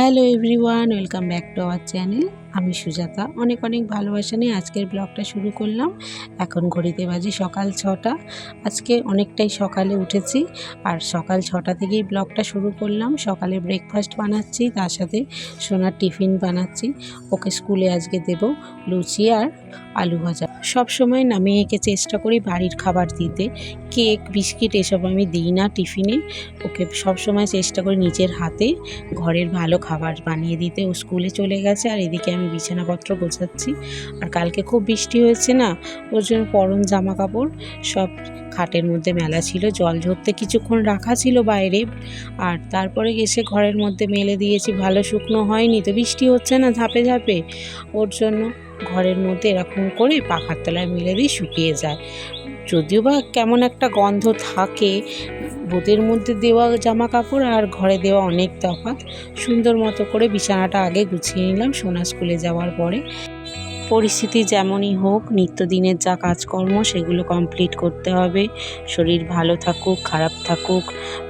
Hello everyone welcome back to our channel. আমি সুজাতা। অনেক অনেক ভালোবাসা নিয়ে আজকের ব্লগটা শুরু করলাম। এখন ঘড়িতে বাজে সকাল ছটা। আজকে অনেকটাই সকালে উঠেছি আর সকাল ছটা থেকেই ব্লগটা শুরু করলাম। সকালে ব্রেকফাস্ট বানাচ্ছি, তার সাথে সোনার টিফিন বানাচ্ছি। ওকে স্কুলে আজকে দেব লুচি আর আলু ভাজা। সব সময় না মেয়েকে চেষ্টা করি বাড়ির খাবার দিতে। কেক, বিস্কিট এসব আমি দিই না টিফিনে। ওকে সব সময় চেষ্টা করি নিজের হাতে ঘরের ভালো খাবার বানিয়ে দিতে। ও স্কুলে চলে গেছে আর এদিকে আমি বিছানাপত্র গোছাচ্ছি। আর কালকে খুব বৃষ্টি হয়েছে না, ওর জন্য পরম জামা কাপড় সব খাটের মধ্যে মেলা ছিল, জল ঝরতে কিছুক্ষণ রাখা ছিল বাইরে। আর তারপরে এসে ঘরের মধ্যে মেলে দিয়েছি, ভালো শুকনো হয়নি তো, বৃষ্টি হচ্ছে না ঝাপে ঝাপে। ওর জন্য ঘরের মধ্যে এরকম করে পাখার তলায় মেলে দিয়ে শুকিয়ে যায়। যদিও বা কেমন একটা গন্ধ থাকে রোদের মধ্যে দেওয়া জামা কাপড় আর ঘরে দেওয়া অনেক তফাৎ। সুন্দর মতো করে বিছানাটা আগে গুছিয়ে নিলাম, সোনা স্কুলে যাওয়ার পরে। পরিস্থিতি যেমনই হোক, নিত্যদিনের যা কাজকর্ম সেগুলো কমপ্লিট করতে হবে। শরীর ভালো থাকুক, খারাপ থাকুক,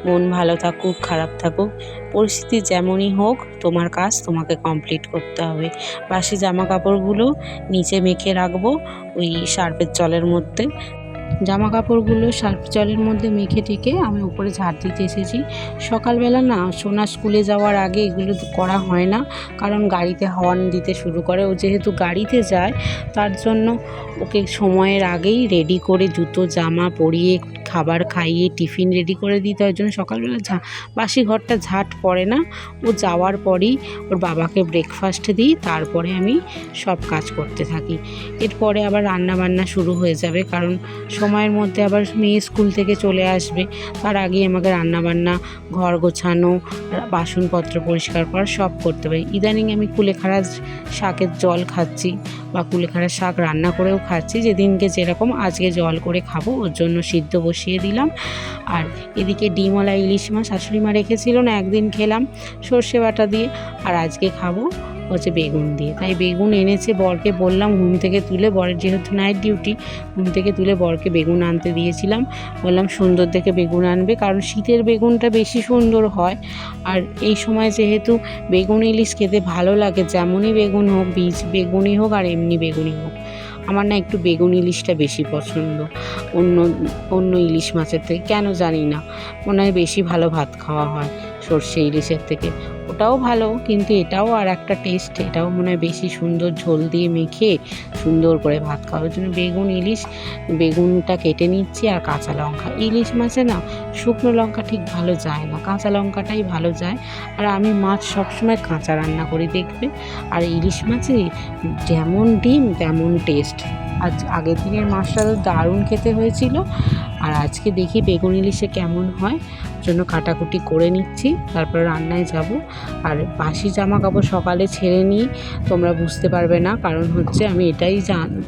মন ভালো থাকুক, খারাপ থাকুক। পরিস্থিতি যেমনই হোক, তোমার কাজ তোমাকে কমপ্লিট করতে হবে। বাসি জামা কাপড়গুলো নিচে মেখে রাখব, ওই সার্ফের জলের মধ্যে। জামা কাপড়গুলো সার্ফ জলের মধ্যে মেখে টেকে আমি উপরে ঝাড় দিতে এসেছি। সকালবেলা না সোনা স্কুলে যাওয়ার আগে এগুলো করা হয় না, কারণ গাড়িতে হর্ন দিতে শুরু করে। ও যেহেতু গাড়িতে যায়, তার জন্য ওকে সময়ের আগেই রেডি করে জুতো, জামা পরিয়ে খাবার খাইয়ে টিফিন রেডি করে দিতে হয়। জন্য সকালবেলা ঝা, বাসি ঘরটা ঝাঁট পড়ে না। ও যাওয়ার পরেই ওর বাবাকে ব্রেকফাস্ট দিই, তারপরে আমি সব কাজ করতে থাকি। এরপরে আবার রান্না বান্না শুরু হয়ে যাবে, কারণ সময়ের মধ্যে আবার মেয়ে স্কুল থেকে চলে আসবে। তার আগেই আমাকে রান্না বান্না ঘর গোছানো, বাসনপত্র পরিষ্কার করা সব করতে হবে। ইদানিং আমি কুলেখাড়া শাকের জল খাচ্ছি বা কুলেখাড়া শাক রান্না করেও খাচ্ছি। যেদিনকে যেরকম আজকে জল করে খাব, ওর জন্য সিদ্ধ বসিয়ে দিলাম। আর এদিকে ডিমওয়ালা ইলিশ মাছ শাশুড়ি মা রেখেছিল না, একদিন খেলাম সর্ষে বাটা দিয়ে। আর আজকে খাব হচ্ছে বেগুন দিয়ে। তাই বেগুন এনেছে বরকে বললাম, ঘুম থেকে তুলে বরের যেহেতু নাইট ডিউটি ঘুম থেকে তুলে বরকে বেগুন আনতে দিয়েছিলাম। বললাম, সুন্দর দেখে বেগুন আনবে। কারণ শীতের বেগুনটা বেশি সুন্দর হয়। আর এই সময় যেহেতু বেগুন ইলিশ খেতে ভালো লাগে, যেমনই বেগুন হোক, বীজ বেগুনই হোক আর এমনি বেগুনই হোক, আমার না একটু বেগুন ইলিশটা বেশি পছন্দ। অন্য অন্য ইলিশ মাছের থেকে, কেন জানি না, মনে হয় বেশি ভালো ভাত খাওয়া হয় সর্ষে ইলিশের থেকে। ওটাও ভালো, কিন্তু এটাও আর একটা টেস্ট এটাও মনে হয় বেশি সুন্দর ঝোল দিয়ে মেখে সুন্দর করে ভাত খাওয়ার জন্য। বেগুন, ইলিশ, বেগুনটা কেটে নিচ্ছি আর কাঁচা লঙ্কা। ইলিশ মাছে না, শুকনো লঙ্কা ঠিক ভালো যায় না, কাঁচা লঙ্কাটাই ভালো যায়। আর আমি মাছ সবসময় কাঁচা রান্না করি, দেখবে? আর ইলিশ মাছে যেমন ডিম, তেমন টেস্ট আজ আগের দিনের মাছটা তো দারুণ খেতে হয়েছিল। আর আজকে দেখি বেগুন, ইলিশে কেমন হয়। জন্য কাটাকুটি করে নিচ্ছি, তারপর রান্নায় যাব। আর বাসি জামা কাপড় সকালে ছেড়ে নিই, তোমরা বুঝতে পারবে না, কারণ হচ্ছে আমি এটাই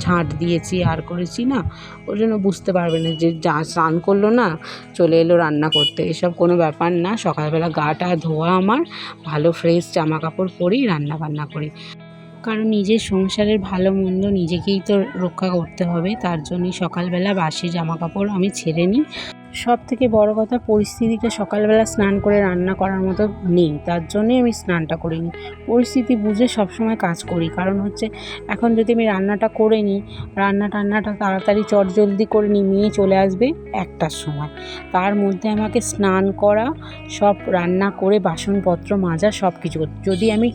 ঝাঁট দিয়েছি, আর করেছি না। ওই জন্য বুঝতে পারবে না যে যা স্নান করল না, চলে এলো রান্না করতে। এসব কোনো ব্যাপার না, সকালবেলা গাটা ধোয়া আমার, ভালো ফ্রেশ জামা কাপড় পরি রান্না বান্না করি। কারণ নিজের সংসারের ভালো মন্দ নিজেকেই তো রক্ষা করতে হবে, তার জন্যই সকালবেলা বাসি জামা কাপড় আমি ছেড়ে নিই। সব থেকে বড় কথা, পরিস্থিতিটা সকালবেলা স্নান করে রান্না করার মতো নেই। তার জন্যই আমি স্নানটা করিনি। পরিস্থিতি বুঝে সবসময় কাজ করি। কারণ হচ্ছে, এখন যদি আমি রান্নাটা করে নিই, রান্না টান্নাটা তাড়াতাড়ি চটজলদি করে নিই মেয়ে চলে আসবে একটার সময়। তার মধ্যে আমাকে স্নান করা, সব রান্না করে বাসনপত্র মাজা সব কিছু যদি আমি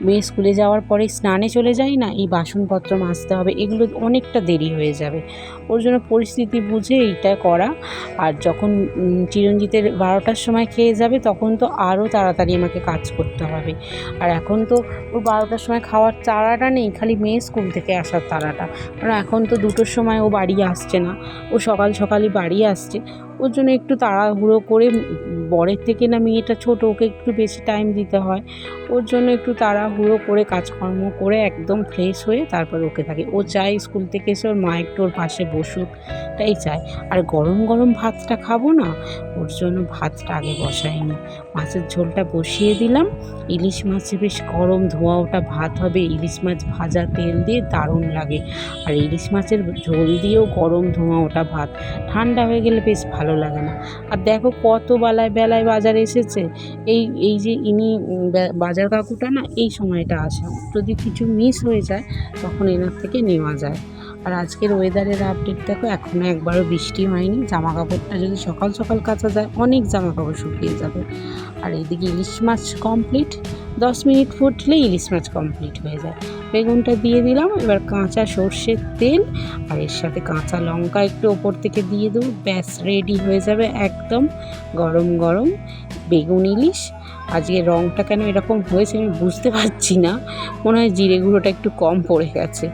মেয়ে স্কুলে যাওয়ার পরে স্নানে চলে যাই না, এই বাসনপত্র মাজতে হবে। এগুলো অনেকটা দেরি হয়ে যাবে। ওর জন্য পরিস্থিতি বুঝে এইটা করা। আর যখন চিরঞ্জিতের বারোটার সময় খেয়ে যাবে, তখন তো আরও তাড়াতাড়ি আমাকে কাজ করতে হবে। আর এখন তো ও বারোটার সময় খাওয়ার তাড়াটা নেই, খালি মেয়ে স্কুল থেকে আসার তাড়াটা কারণ এখন তো দুটোর সময় ও বাড়ি আসছে না। ও সকাল সকালই বাড়ি আসছে। ওর জন্য একটু তাড়াহুড়ো করে বরের থেকে না মেয়েটা ছোটো, ওকে একটু বেশি টাইম দিতে হয়। ওর জন্য একটু তাড়াহুড়ো করে কাজকর্ম করে একদম ফ্রেশ হয়ে তারপর ওকে থাকে। ও চায় স্কুল থেকে এসে ওর মা একটু ওর পাশে বসুক, তাই চায়। আর গরম গরম ভাতটা খাব না, ওর জন্য ভাতটা আগে বসাইনি মাছের ঝোলটা বসিয়ে দিলাম। ইলিশ মাছে বেশ গরম, ধোয়া ওটা ভাত হবে। ইলিশ মাছ ভাজা তেল দিয়ে দারুণ লাগে। আর ইলিশ মাছের ঝোল দিয়েও গরম ধোঁয়া ওটা ভাত। ঠান্ডা হয়ে গেলে বেশ ভালো লাগে না। আর দেখো কত বেলায় বেলায় বাজার এসেছে। এই এই যে ইনি বাজার কাকুটা না এই সময়টা আসে। যদি কিছু মিস হয়ে যায়, তখন এনার থেকে নেওয়া যায়। আর আজকের ওয়েদারের আপডেট দেখো এখনও একবারও বৃষ্টি হয়নি। জামা কাপড়টা যদি সকাল সকাল কাচা যায়, অনেক জামা কাপড় শুকিয়ে যাবে। আর এদিকে ইলিশ মাছ কমপ্লিট দশ মিনিট ফুটলে ইলিশ মাছ কমপ্লিট হয়ে যায়। বেগুনটা দিয়ে দিলাম। এবার কাঁচা সর্ষের তেল আর এর সাথে কাঁচা লঙ্কা একটু ওপর থেকে দিয়ে দেবো। ব্যাস রেডি হয়ে যাবে একদম গরম গরম বেগুন ইলিশ। আজকে রঙটা কেন এরকম হয়েছে আমি বুঝতে পারছি না। মনে হয় জিরে গুঁড়োটা একটু কম পড়ে গেছে।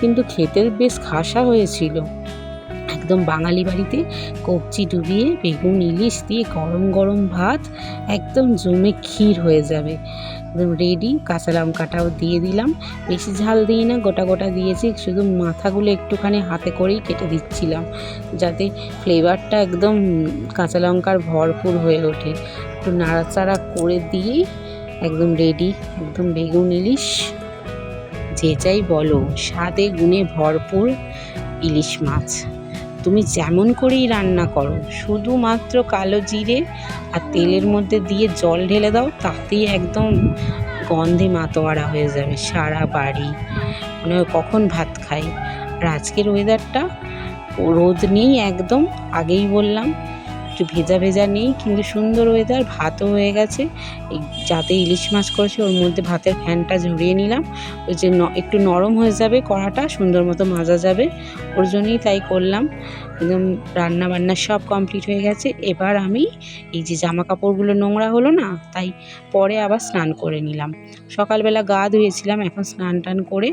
কিন্তু খেতে বেশ খাসা হয়েছিল। একদম বাঙালি বাড়িতে কবজি ডুবিয়ে বেগুন ইলিশ দিয়ে গরম গরম ভাত একদম জমে ক্ষীর হয়ে যাবে। একদম রেডি কাঁচা লঙ্কাটাও দিয়ে দিলাম। বেশি ঝাল দিই না, গোটা গোটা দিয়েছি, শুধু মাথাগুলো একটুখানি হাতে করেই কেটে দিচ্ছিলাম, যাতে ফ্লেভারটা একদম কাঁচা লঙ্কার ভরপুর হয়ে ওঠে। একটু নাড়াচাড়া করে দিয়েই একদম রেডি একদম বেগুন ইলিশ, যে যাই বলো, স্বাদে গুণে ভরপুর ইলিশ মাছ। তুমি যেমন করেই রান্না করো, শুধুমাত্র কালো জিরে আর তেলের মধ্যে দিয়ে জল ঢেলে দাও, তাতেই একদম গন্ধে মাতোয়ারা হয়ে যাবে সারা বাড়ি। মনে হয় কখন ভাত খাই। আর আজকের ওয়েদারটা রোদ নেই একদম, আগেই বললাম। একটু ভেজা ভেজা নেই, কিন্তু সুন্দর ওয়েদার ভাতও হয়ে গেছে। এই যাতে ইলিশ মাছ করেছে, ওর মধ্যে ভাতের ফ্যানটা ঝরিয়ে নিলাম। ওই যে একটু নরম হয়ে যাবে কড়াটা, সুন্দর মতো মাজা যাবে। ওর জন্যই তাই করলাম। একদম রান্না বান্না সব কমপ্লিট হয়ে গেছে। এবার আমি এই যে জামা কাপড়গুলো নোংরা হলো না, তাই পরে আবার স্নান করে নিলাম। সকালবেলা গা ধুয়েছিলাম, এখন স্নান টান করে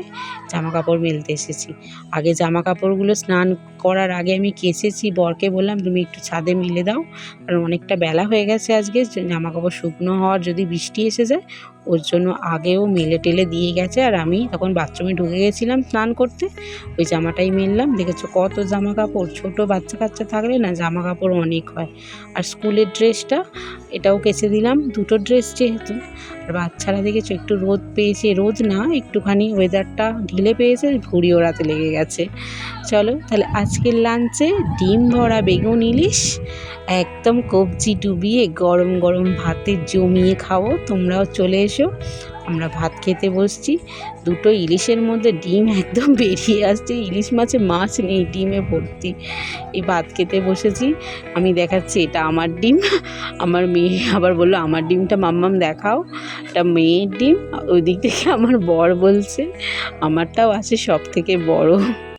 জামা কাপড় মেলতে এসেছি। আগে জামা কাপড়গুলো স্নান করার আগে আমি কেচেছি, বরকে বললাম, তুমি একটু ছাদে মেলে দাও। কারণ অনেকটা বেলা হয়ে গেছে আজকে জামা কাপড় শুকনো হওয়ার যদি বৃষ্টি এসে যায় ওর জন্য আগেও মেলে টেলে দিয়ে গেছে আর আমি তখন বাথরুমে ঢুকে গেছিলাম স্নান করতে। ওই জামাটাই মেললাম। দেখেছ কত জামা কাপড় ছোটো বাচ্চা কাচ্চা থাকলে না জামা কাপড় অনেক হয়। আর স্কুলের ড্রেসটা, এটাও কেচে দিলাম। দুটো ড্রেস যেহেতু। আর বাচ্চারা দেখেছ একটু রোদ পেয়েছে। রোদ না, একটুখানি ওয়েদারটা ঢিলে পেয়েছে। ঘুড়ি ওড়াতে লেগে গেছে। চলো, তাহলে আজকের লাঞ্চে ডিম ভরা বেগুন ইলিশ, একদম কবজি ডুবিয়ে গরম গরম ভাতে জমিয়ে খাব। তোমরাও চলে এসো আমরা ভাত খেতে বসছি। দুটো ইলিশের মধ্যে ডিম একদম বেরিয়ে আসছে। ইলিশ মাছে মাছ নেই, ডিমে ভর্তি। এই ভাত খেতে বসেছি। আমি দেখাচ্ছি, এটা আমার ডিম। আমার মেয়ে আবার বলল, আমার ডিমটা মাম্মাম দেখাও। এটা মেয়ের ডিম। ওই দিক থেকে আমার বর বলছে, আমারটাও আছে সব থেকে বড়।